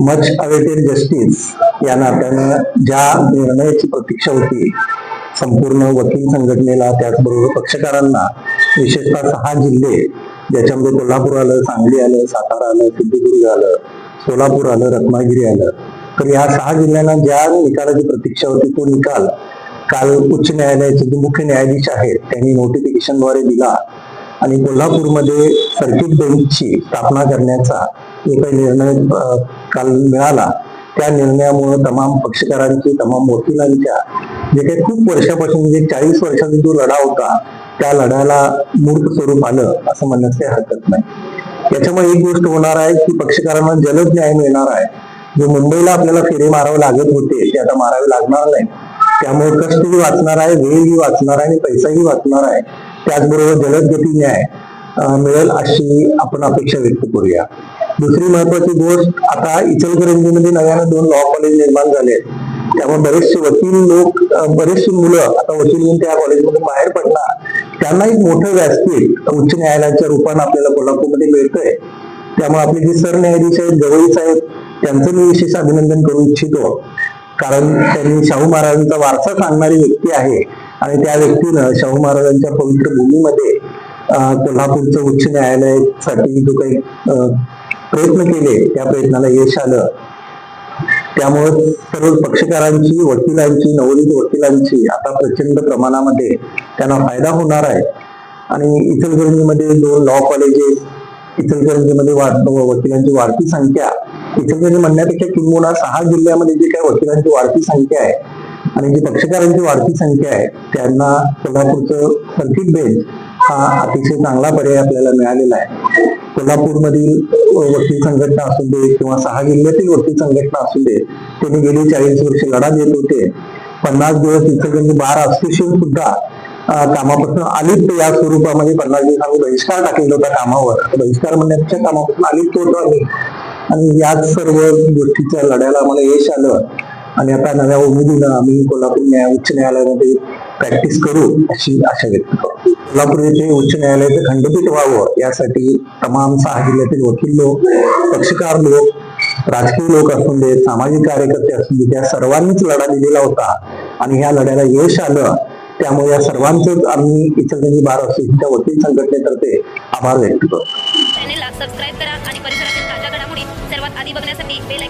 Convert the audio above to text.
Much awaited justice या नात्यानं ज्या निर्णयाची प्रतीक्षा होती संपूर्ण वकील संघटनेला त्याचबरोबर पक्षकारांना विशेषतः सहा जिल्हे ज्याच्यामध्ये कोल्हापूर आलं सांगली आलं सातारा आलं सिंधुदुर्ग आलं सोलापूर आलं रत्नागिरी आलं. तर या सहा जिल्ह्यांना ज्या निकालाची प्रतीक्षा होती तो निकाल काल उच्च न्यायालयाचे जे मुख्य न्यायाधीश आहेत त्यांनी नोटिफिकेशनद्वारे दिला. आणि कोल्हापूरमध्ये सर्किट बेंचची स्थापना करण्याचा जो काही निर्णय काल मिळाला. त्या निर्णयामुळे तमाम पक्षकारांची तमाम वकिलांच्या जे काही खूप वर्षापासून म्हणजे चाळीस वर्षाचा जो लढा होता त्या लढ्याला मूर्त स्वरूप आलं असं म्हणण्यास काही हरकत नाही. याच्यामुळे एक गोष्ट होणार आहे की पक्षकारांना जलद न्याय मिळणार आहे. जे मुंबईला आपल्याला फेरे मारावे लागत होते ते आता मारावे लागणार नाही त्यामुळे कष्टही वाचणार आहे वेळही वाचणार आहे आणि पैसाही वाचणार आहे. त्याचबरोबर जलद गती न्याय मिळेल अशी आपण अपेक्षा व्यक्त करूया. दुसरी महत्वाची गोष्ट आता इचलकरंजीमध्ये नव्यानं दोन लॉ कॉलेज निर्माण झाले त्यामुळे बरेचसे वकील लोक बरेचशी मुलं आता वकील येऊन त्या कॉलेजमध्ये बाहेर पडणार त्यांना एक मोठं व्यासपीठ उच्च न्यायालयाच्या रूपानं आपल्याला कोल्हापूरमध्ये मिळतंय. त्यामुळे आपले जे सरन्यायाधीश आहेत जवळीच आहेत त्यांचं मी विशेष अभिनंदन करू इच्छितो. कारण त्यांनी शाहू महाराजांचा वारसा सांगणारी व्यक्ती आहे. आणि त्या व्यक्तीनं शाहू महाराजांच्या पवित्र भूमीमध्ये कोल्हापूरचं उच्च न्यायालयासाठी जो काही प्रयत्न केले त्या प्रयत्नाला यश आलं. त्यामुळे सर्व पक्षकारांची वकिलांची नवोदित वकिलांची आता प्रचंड प्रमाणामध्ये त्यांना फायदा होणार आहे. आणि इचलकरंजीमध्ये दोन लॉ कॉलेजेस इचलकरंजीमध्ये वाढ वकिलांची वाढती संख्या इचलकरंजी म्हणण्यापेक्षा किंबहुना सहा जिल्ह्यामध्ये जे काही वकिलांची वाढती संख्या आहे आणि जी पक्षकारांची वाढती संख्या आहे त्यांना कोल्हापूरचं सर्किट बेंच हा अतिशय चांगला पर्याय आपल्याला मिळालेला आहे. कोल्हापूरमधील वकील संघटना असू दे किंवा सहा जिल्ह्यातील वकील संघटना असू दे त्यांनी गेली चाळीस वर्ष लढा देत होते. पन्नास दिवस इचलकरंजी बार असोसिएशन सुद्धा कामापासून आलिप्त या स्वरूपामध्ये पन्नास दिवस आम्ही बहिष्कार टाकलेला होता कामावर. बहिष्कार म्हणण्याच्या कामापासून आलिप्त होतो आम्ही. आणि याच सर्व गोष्टीच्या लढ्याला आम्हाला यश आलं. आणि आता नव्या उमेदीनं आम्ही कोल्हापूर न्याय उच्च न्यायालयामध्ये प्रॅक्टिस करू अशी आशा व्यक्त करतो. कोल्हापूर येथे उच्च न्यायालयाचं खंडपीठ व्हावं यासाठी तमाम सहा जिल्ह्यातील वकील लोक पक्षकार लोक राजकीय लोक असून दे सामाजिक कार्यकर्ते असून दे त्या सर्वांनीच लढा दिलेला होता आणि ह्या लढ्याला यश आलं त्यामुळे या सर्वांचंच आम्ही इचलकरंजी बार असोसिएशनच्या वकील संघटनेतर्फे आभार व्यक्त करतो. चॅनेलला सबस्क्राईब करा आणि परिसरातील ताज्या घडामोडी सर्वात आधी बघण्यासाठी बेल